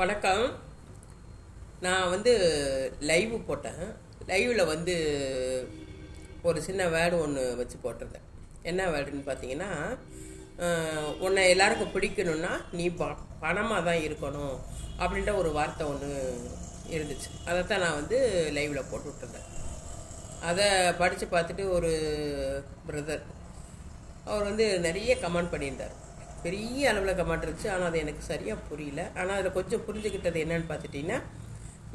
வணக்கம். நான் வந்து லைவ் போட்டேன். லைவில் வந்து ஒரு சின்ன வேர்டு ஒன்று வச்சு போட்டிருந்தேன். என்ன வேர்டுன்னு பார்த்தீங்கன்னா உன்னை எல்லாருக்கும் பிடிக்கணும்னா நீ ப பணமாக தான் இருக்கணும் அப்படின்ற ஒரு வார்த்தை ஒன்று இருந்துச்சு. அதைத்தான் நான் வந்து லைவில் போட்டு விட்டுருந்தேன். அதை படித்து பார்த்துட்டு ஒரு பிரதர் அவர் வந்து நிறைய கமெண்ட் பண்ணியிருந்தார். பெரிய அளவில் கமெண்ட் ஆனால் அது எனக்கு சரியாக புரியல. ஆனால் அதில் கொஞ்சம் புரிஞ்சுக்கிட்டது என்னன்னு பார்த்துட்டிங்கன்னா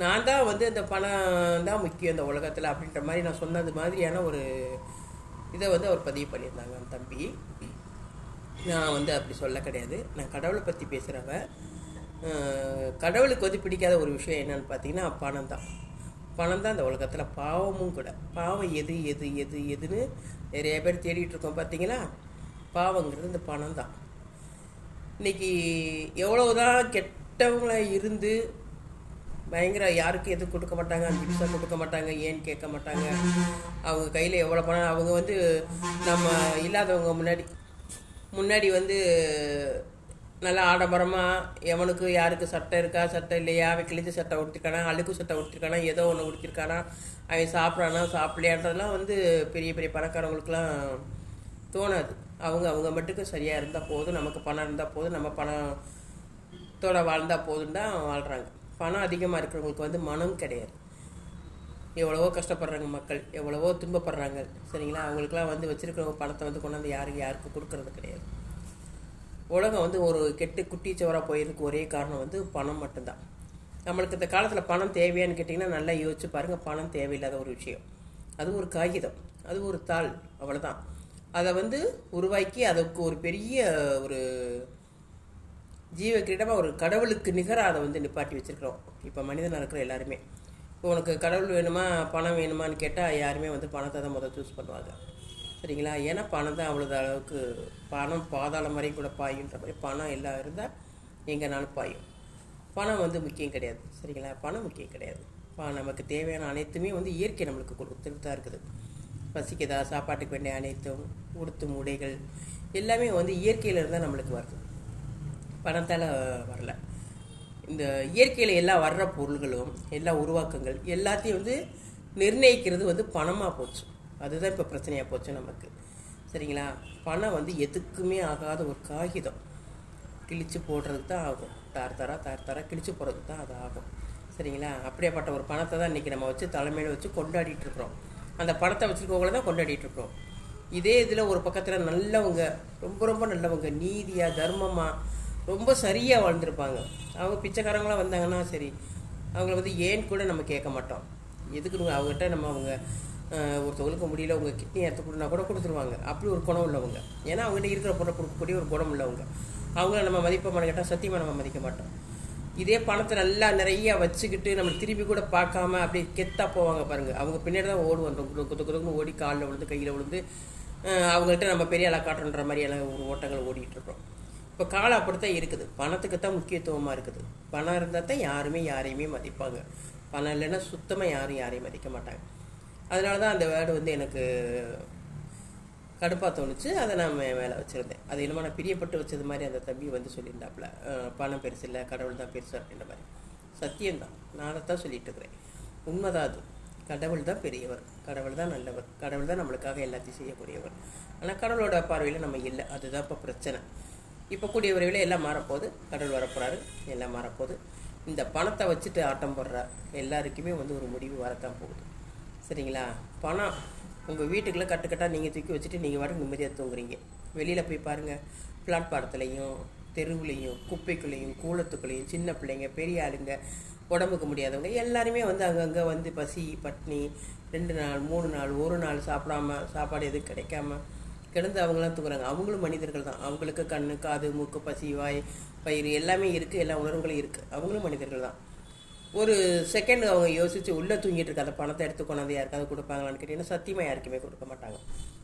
நான் தான் வந்து இந்த பணம் தான் முக்கியம் இந்த உலகத்தில் அப்படின்ற மாதிரி நான் சொன்னது மாதிரியான ஒரு இதை வந்து அவர் பதிவு பண்ணியிருந்தாங்க அந்த தம்பி. நான் வந்து அப்படி சொல்ல கிடையாது. நான் கடவுளை பற்றி பேசுகிறவன் கடவுளுக்கு வந்து பிடிக்காத ஒரு விஷயம் என்னன்னு பார்த்தீங்கன்னா பணம் தான். பணம் தான் இந்த உலகத்தில் பாவமும் கூட. பாவம் எது எது எது எதுன்னு நிறைய பேர் தேடிட்டு இருக்கோம் பார்த்தீங்களா? பாவங்கிறது இந்த பணம் தான். இன்னைக்கு எவ்வளவுதான் கெட்டவங்களா இருந்து பயங்கர யாருக்கும் எதுவும் கொடுக்க மாட்டாங்க அஞ்சு கொடுக்க மாட்டாங்க ஏன்னு கேட்க மாட்டாங்க? அவங்க கையில் எவ்வளோ பணம்? அவங்க வந்து நம்ம இல்லாதவங்க முன்னாடி முன்னாடி வந்து நல்லா ஆடம்பரமாக எவனுக்கு யாருக்கு சட்டை இருக்கா சட்டை இல்லையா? அவன் கிழிஞ்ச சட்டை உடுத்திருக்கானா? அழுக்கு சட்டை உடுத்திருக்கானா? ஏதோ ஒன்று உடுத்திருக்கானா? அவன் சாப்பிட்றானா சாப்பிடலையான்றதெல்லாம் வந்து பெரிய பெரிய பணக்காரவங்களுக்குலாம் தோணாது. அவங்க அவங்க மட்டுக்கு சரியாக இருந்தால் போதும் நமக்கு பணம் இருந்தால் போதும் நம்ம பணத்தோட வாழ்ந்தால் போதும் தான் வாழ்கிறாங்க பணம் அதிகமாக இருக்கிறவங்களுக்கு வந்து மனம் கிடையாது. எவ்வளவோ கஷ்டப்படுறாங்க மக்கள் எவ்வளவோ துன்பப்படுறாங்க சரிங்களா? அவங்களுக்குலாம் வந்து வச்சுருக்கிறவங்க பணத்தை வந்து கொண்டாந்து யாருக்கு யாருக்கும் கொடுக்கறது கிடையாது. உலகம் வந்து ஒரு கெட்டு குட்டிச்சவராக போயிருக்கு ஒரே காரணம் வந்து பணம் மட்டும்தான். நம்மளுக்கு இந்த காலத்தில் பணம் தேவையான்னு கேட்டிங்கன்னா நல்லா யோசிச்சு பாருங்கள் பணம் தேவையில்லாத ஒரு விஷயம். அது ஒரு காகிதம் அது ஒரு தாள் அவ்வளோதான் அதை வந்து உருவாக்கி அதுக்கு ஒரு பெரிய ஒரு ஜீவ கிரீடமாக ஒரு கடவுளுக்கு நிகராக அதை வந்து நிப்பாட்டி வச்சுருக்குறோம். இப்போ மனிதனாக இருக்கிற எல்லாருமே. இப்போ உனக்கு கடவுள் வேணுமா பணம் வேணுமான்னு கேட்டால் யாருமே வந்து பணத்தை தான் முதல் சூஸ் பண்ணுவாங்க. சரிங்களா? ஏன்னா பணம் தான் அவ்வளோ அளவுக்கு பணம் பாதாளம் வரையும் கூட பாயுன்ற மாதிரி பணம் எல்லாம் இருந்தால் எங்கேனாலும் பாயும். பணம் வந்து முக்கியம் கிடையாது. சரிங்களா? பணம் முக்கியம் கிடையாது. நமக்கு தேவையான அனைத்துமே வந்து இயற்கை நம்மளுக்கு கொடுத்துட்டு தான் இருக்குது. பசிக்குதா? சாப்பாட்டுக்கு வேண்டிய அனைத்தும் உடுத்தும் உடைகள் எல்லாமே வந்து இயற்கையில இருந்தால் நம்மளுக்கு வருது. பணத்தால் வரல. இந்த இயற்கையில் எல்லா வர்ற பொருள்களும் எல்லா உருவாக்கங்கள் எல்லாத்தையும் வந்து நிர்ணயிக்கிறது வந்து பணமாக போச்சு. அதுதான் இப்போ பிரச்சனையாக போச்சு நமக்கு. சரிங்களா? பணம் வந்து எதுக்குமே ஆகாத ஒரு காகிதம். கிழிச்சு போடுறதுக்கு தான் ஆகும். தார் தாரா தார் தாரா கிழிச்சு போடுறதுக்கு தான் அது ஆகும். சரிங்களா? அப்படியேப்பட்ட ஒரு பணத்தை தான் இன்றைக்கி நம்ம வச்சு தலைமையில் வச்சு கொண்டாடிட்டு இருக்கிறோம். அந்த பணத்தை வச்சுருக்கவங்கள தான் கொண்டாடிட்டுருக்கோம். இதே இதில் ஒரு பக்கத்தில் நல்லவங்க ரொம்ப ரொம்ப நல்லவங்க நீதியாக தர்மமாக ரொம்ப சரியாக வாழ்ந்திருப்பாங்க. அவங்க பிச்சைக்காரங்களாம் வந்தாங்கன்னா சரி அவங்கள வந்து ஏன்னு கூட நம்ம கேட்க மாட்டோம். எதுக்கு அவங்ககிட்ட நம்ம அவங்க ஒருத்தவங்களுக்கு முடியல அவங்க கிட்னி எடுத்து கொடுனா கூட கொடுத்துருவாங்க. அப்படி ஒரு குணம் உள்ளவங்க. ஏன்னா அவங்ககிட்ட இருக்கிற பொருளை கொடுக்கக்கூடிய ஒரு குணம் உள்ளவங்க. அவங்கள நம்ம மதிப்போம்னு கேட்டால் சத்தியமாக நம்ம மதிக்க மாட்டோம். இதே பணத்தை நல்லா நிறைய வச்சுக்கிட்டு நம்ம திருப்பி கூட பார்க்காம அப்படியே கெத்தா போவாங்க பாருங்க. அவங்க பின்னாடி தான் ஓடுவோம். குத்து குத்துக்கு ஓடி காலில் விழுந்து கையில் விழுந்து அவங்கள்ட்ட நம்ம பெரிய ஆளா காட்டுன்ற மாதிரியான ஒரு ஓட்டங்கள் ஓடிக்கிட்டு இருக்கோம் இப்போ காலம் அப்படித்தான் இருக்குது. பணத்துக்கு தான் முக்கியத்துவமாக இருக்குது. பணம் இருந்தால் தான் யாருமே யாரையுமே மதிப்பாங்க. பணம் இல்லைன்னா சுத்தமாக யாரும் யாரையும் மதிக்க மாட்டாங்க. அதனால தான் அந்த வேர்டு வந்து எனக்கு கடுப்பாக தோணுச்சு. அதை நான் மேலே வச்சுருந்தேன். அது என்னமோ நான் பிரியப்பட்டு வச்சது மாதிரி அந்த தம்பி வந்து சொல்லியிருந்தாப்புல. பணம் பெருசு இல்லை கடவுள் தான் பெருசு அப்படின்ற மாதிரி. சத்தியம்தான் நான் அதைத்தான் சொல்லிட்டு இருக்கிறேன். உண்மைதான் அது. கடவுள் தான் பெரியவர். கடவுள் தான் நல்லவர். கடவுள் தான் நம்மளுக்காக எல்லாத்தையும் செய்யக்கூடியவர். ஆனால் கடவுளோட பார்வையில் நம்ம இல்லை. அதுதான் இப்போ பிரச்சனை. இப்போ கூடிய விரைவில் எல்லாம் மாறப்போகுது. கடவுள் வரப்போகிறாரு எல்லாம் மாறப்போகுது. இந்த பணத்தை வச்சுட்டு ஆட்டம் போடுற எல்லாருக்குமே வந்து ஒரு முடிவு வரத்தான் போகுது. சரிங்களா? பணம் உங்கள் வீட்டுக்குள்ளே கட்டுக்கட்டாக நீங்கள் தூக்கி வச்சுட்டு நீங்கள் வர நிம்மதியாக தூங்குறீங்க. வெளியில் போய் பாருங்கள் பிளாட்பாரத்துலையும் தெருவுலையும் குப்பைக்குள்ளேயும் கூலத்துக்குள்ளேயும் சின்ன பிள்ளைங்க பெரிய ஆளுங்க உடம்புக்கு முடியாதவங்க எல்லாருமே வந்து அங்கங்கே வந்து பசி பட்னி ரெண்டு நாள் மூணு நாள் ஒரு நாள் சாப்பிடாம சாப்பாடு எதுவும் கிடைக்காம கிடந்து அவங்களாம் தூங்குறாங்க. அவங்களும் மனிதர்கள் தான். அவங்களுக்கு கண்ணு காது மூக்கு பசி வாய் பயிர் எல்லாமே இருக்குது எல்லா உணர்வுகளும் இருக்குது அவங்களும் மனிதர்கள் தான். ஒரு செகண்ட் அவங்க யோசிச்சு உள்ளே தூங்கிட்டு இருக்க அந்த பணத்தை எடுத்து கொண்டாந்து யாருக்காவது கொடுப்பாங்களான்னு கேட்டிங்கன்னா சத்தியமாக யாருக்குமே கொடுக்க மாட்டாங்க.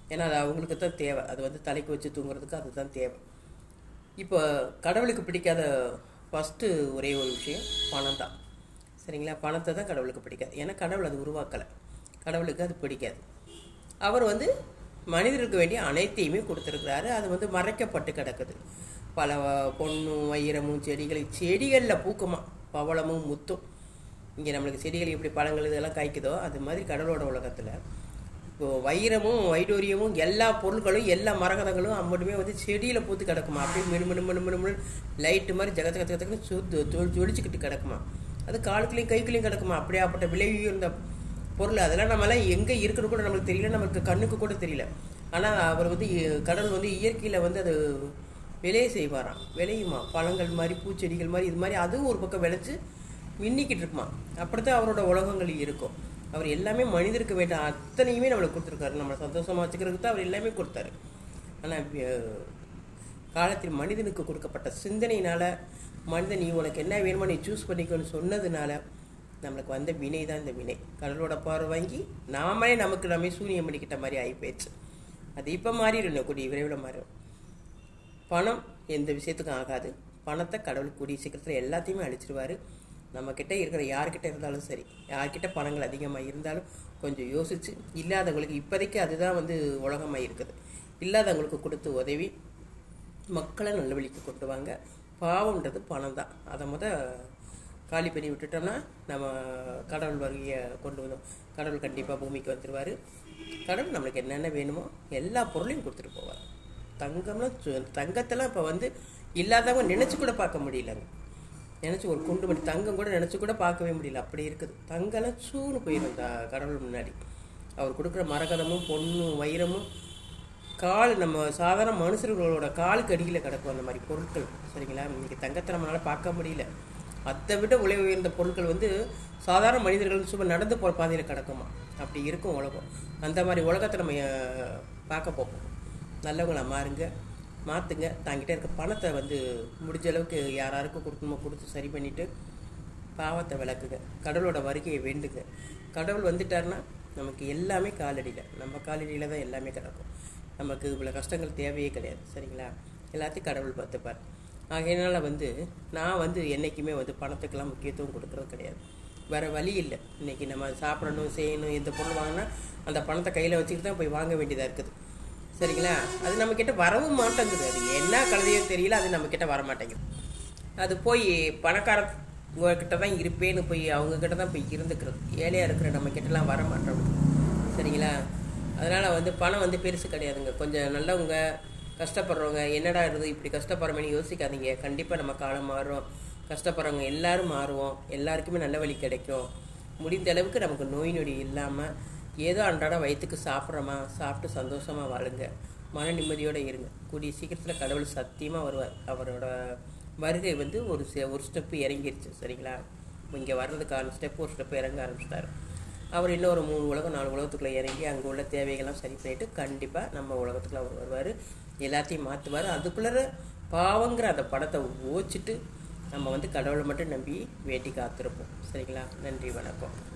ஏன்னா அது அவங்களுக்கு தான் தேவை. அது வந்து தலைக்கு வச்சு தூங்குறதுக்கு அதுதான் தேவை. இப்போ கடவுளுக்கு பிடிக்காத ஃபஸ்ட்டு ஒரே ஒரு விஷயம் பணம் தான். சரிங்களா? பணத்தை தான் கடவுளுக்கு பிடிக்காது. ஏன்னா கடவுள் அது உருவாக்கலை. கடவுளுக்கு அது பிடிக்காது. அவர் வந்து மனிதருக்கு வேண்டிய அனைத்தையுமே கொடுத்துருக்கிறாரு. அது வந்து மறைக்கப்பட்டு கிடக்குது. பல பொண்ணும் வைரமும் செடிகள் செடிகளில் பூக்குமா? பவளமும் முத்தும். இங்கே நம்மளுக்கு செடிகள் எப்படி பழங்கள் இதெல்லாம் காய்க்குதோ அது மாதிரி கடலோட உலகத்தில் இப்போது வைரமும் வைடூரியமும் எல்லா பொருட்களும் எல்லா மரகதங்களும் அம்மட்டுமே வந்து செடியில் பூத்து கிடக்குமா? அப்படியே மினு மினு மினு மினு மினு லைட்டு மாதிரி ஜகத்து கத்து சுத்து ஜொலிச்சுக்கிட்டு கிடக்குமா? அது காலுக்குள்ளேயும் கைக்குள்ளேயும் கிடக்குமா? அப்படியாப்பட்ட விளைவு இருந்த பொருள். அதெல்லாம் நம்மளாம் எங்கே இருக்குன்னு கூட நம்மளுக்கு தெரியல. நம்மளுக்கு கண்ணுக்கு கூட தெரியல. ஆனால் அவர் வந்து கடல் வந்து இயற்கையில் வந்து அது விளைய செய்வாராம். விளையுமா? பழங்கள் மாதிரி பூச்செடிகள் மாதிரி இது மாதிரி அதுவும் ஒரு பக்கம் விளைச்சி மின்னிக்கிட்டு இருக்குமா அப்படித்தான் அவரோட உலகங்கள் இருக்கும். அவர் எல்லாமே மனிதருக்கு வேண்டிய அத்தனையுமே நம்மளுக்கு கொடுத்துருக்காரு. நம்மளை சந்தோஷமாக வச்சுக்கிறதுக்கு தான் அவர் எல்லாமே கொடுத்தாரு. ஆனால் காலத்தில் மனிதனுக்கு கொடுக்கப்பட்ட சிந்தனையினால் மனிதன் நீ உனக்கு என்ன வேணுமோ நீ சூஸ் பண்ணிக்கோன்னு சொன்னதுனால நம்மளுக்கு வந்த வினை தான் இந்த வினை. கடலோட பார்வை வாங்கி நாமளே நமக்கு நம்ம சூனியம் பண்ணிக்கிட்ட மாதிரி ஆகி போயிடுச்சு. அது இப்போ மாறிடும் கூடிய விரைவில் மாறும் பணம் எந்த விஷயத்துக்கும் ஆகாது. பணத்தை கடவுள் கூடிய சீக்கிரத்தில் எல்லாத்தையுமே அழிச்சிருவாரு. நம்மக்கிட்ட இருக்கிற யார்கிட்ட இருந்தாலும் சரி யார்கிட்ட பணங்கள் அதிகமாக இருந்தாலும் கொஞ்சம் யோசித்து இல்லாதவங்களுக்கு இப்போதைக்கு அதுதான் வந்து உலகமாக இருக்குது. இல்லாதவங்களுக்கு கொடுத்து உதவி மக்களை நல்ல வழிக்கு கொண்டு வாங்க. பாவம்ன்றது பணம் தான் அதை முத காலி பண்ணி விட்டுட்டோம்னா நம்ம கடவுள் வருகையை கொண்டு வந்தோம். கடவுள் கண்டிப்பாக பூமிக்கு வந்துடுவார் கடவுள் நம்மளுக்கு என்னென்ன வேணுமோ எல்லா பொருளையும் கொடுத்துட்டு போவார். தங்கம்லாம் சு- தங்கத்தெல்லாம் இப்போ வந்து இல்லாதவங்க நினச்சி கூட பார்க்க முடியலங்க. நினச்சி ஒரு குண்டு மணி தங்கம் கூட நினச்சி கூட பார்க்கவே முடியல. அப்படி இருக்குது. தங்கம்லாம் சூன்னு போயிடும் த கடவுள் முன்னாடி. அவர் கொடுக்குற மரகதமும் பொண்ணும் வைரமும் கால் நம்ம சாதாரண மனுஷர்களோட காலுக்கு அடியில் கிடக்கும் அந்த மாதிரி பொருட்கள். சரிங்களா? இன்றைக்கி தங்கத்தை நம்மளால் பார்க்க முடியல. அதை விட உலை உயர்ந்த பொருட்கள் வந்து சாதாரண மனிதர்கள் சும்மா நடந்து போகிற பாதையில் கிடக்குமா? அப்படி இருக்கும் உலகம். அந்த மாதிரி உலகத்தை நம்ம பார்க்க போகும் நல்லவங்களா மாறுங்க. மாற்றுங்க தாங்கிட்ட இருக்க பணத்தை வந்து முடிஞ்ச அளவுக்கு யாராருக்கும் கொடுக்கணுமோ கொடுத்து சரி பண்ணிவிட்டு பாவத்தை விளக்குங்க. கடவுளோட வருகையை வேண்டுங்க. கடவுள் வந்துட்டாருன்னா நமக்கு எல்லாமே காலடியில். நம்ம காலடியில் தான் எல்லாமே கிடக்கும். நமக்கு இவ்வளோ கஷ்டங்கள் தேவையே கிடையாது. சரிங்களா? எல்லாத்தையும் கடவுள் பார்த்துப்பார். ஆகையினால் வந்து நான் வந்து என்றைக்குமே வந்து பணத்துக்கெல்லாம் முக்கியத்துவம் கொடுக்குறது கிடையாது. வேறு வழி இல்லை. இன்றைக்கி நம்ம சாப்பிடணும் செய்யணும் எந்த பொருள் வாங்கினா அந்த பணத்தை கையில் வச்சுக்கிட்டு தான் போய் வாங்க வேண்டியதாக இருக்குது. சரிங்களா அது நம்மக்கிட்ட வரவும் மாட்டேங்குது. அது என்ன கழுதையோ தெரியல அது நம்மக்கிட்ட வர மாட்டேங்குது அது போய் பணக்காரங்கிட்ட தான் இருப்பேன்னு போய் அவங்க கிட்ட தான் போய் இருந்துக்கிறது. ஏழையாக இருக்கிற நம்ம கிட்டலாம் வர மாட்டோம் சரிங்களா? அதனால் வந்து பணம் வந்து பெருசு கிடையாதுங்க. கொஞ்சம் நல்லவங்க கஷ்டப்படுறவங்க என்னடா இருக்குது இப்படி கஷ்டப்படுறோமேனு யோசிக்காதீங்க. கண்டிப்பாக நம்ம காலம் மாறும். கஷ்டப்படுறவங்க எல்லாரும் மாறுவோம். எல்லாருக்குமே நல்ல வழி கிடைக்கும். முடிந்த அளவுக்கு நமக்கு நோய் நொடி இல்லாமல் ஏதோ அன்றாட வயிற்றுக்கு சாப்பிட்றோமா சாப்பிட்டு சந்தோஷமாக வாழுங்க. மன நிம்மதியோடு இருங்க. கூடிய சீக்கிரத்தில் கடவுள் சத்தியமாக வருவார். அவரோட வருகை வந்து ஒரு ஒரு ஸ்டெப்பு இறங்கிருச்சு. சரிங்களா? இங்கே வர்றதுக்கான ஸ்டெப் ஒரு ஸ்டெப்பு இறங்க ஆரம்பிச்சிட்டாரு. அவர் இன்னும் ஒரு மூணு உலகம் நாலு உலகத்துக்குள்ளே இறங்கி அங்கே உள்ள தேவைகள்லாம் சரி பண்ணிவிட்டு கண்டிப்பாக நம்ம உலகத்துக்குள்ள அவர் வருவார். எல்லாத்தையும் மாற்றுவார் அதுக்குள்ளே பாவங்கிற அந்த படத்தை ஓச்சிட்டு நம்ம வந்து கடவுளை மட்டும் நம்பி வேட்டி காத்திருப்போம். சரிங்களா? நன்றி வணக்கம்.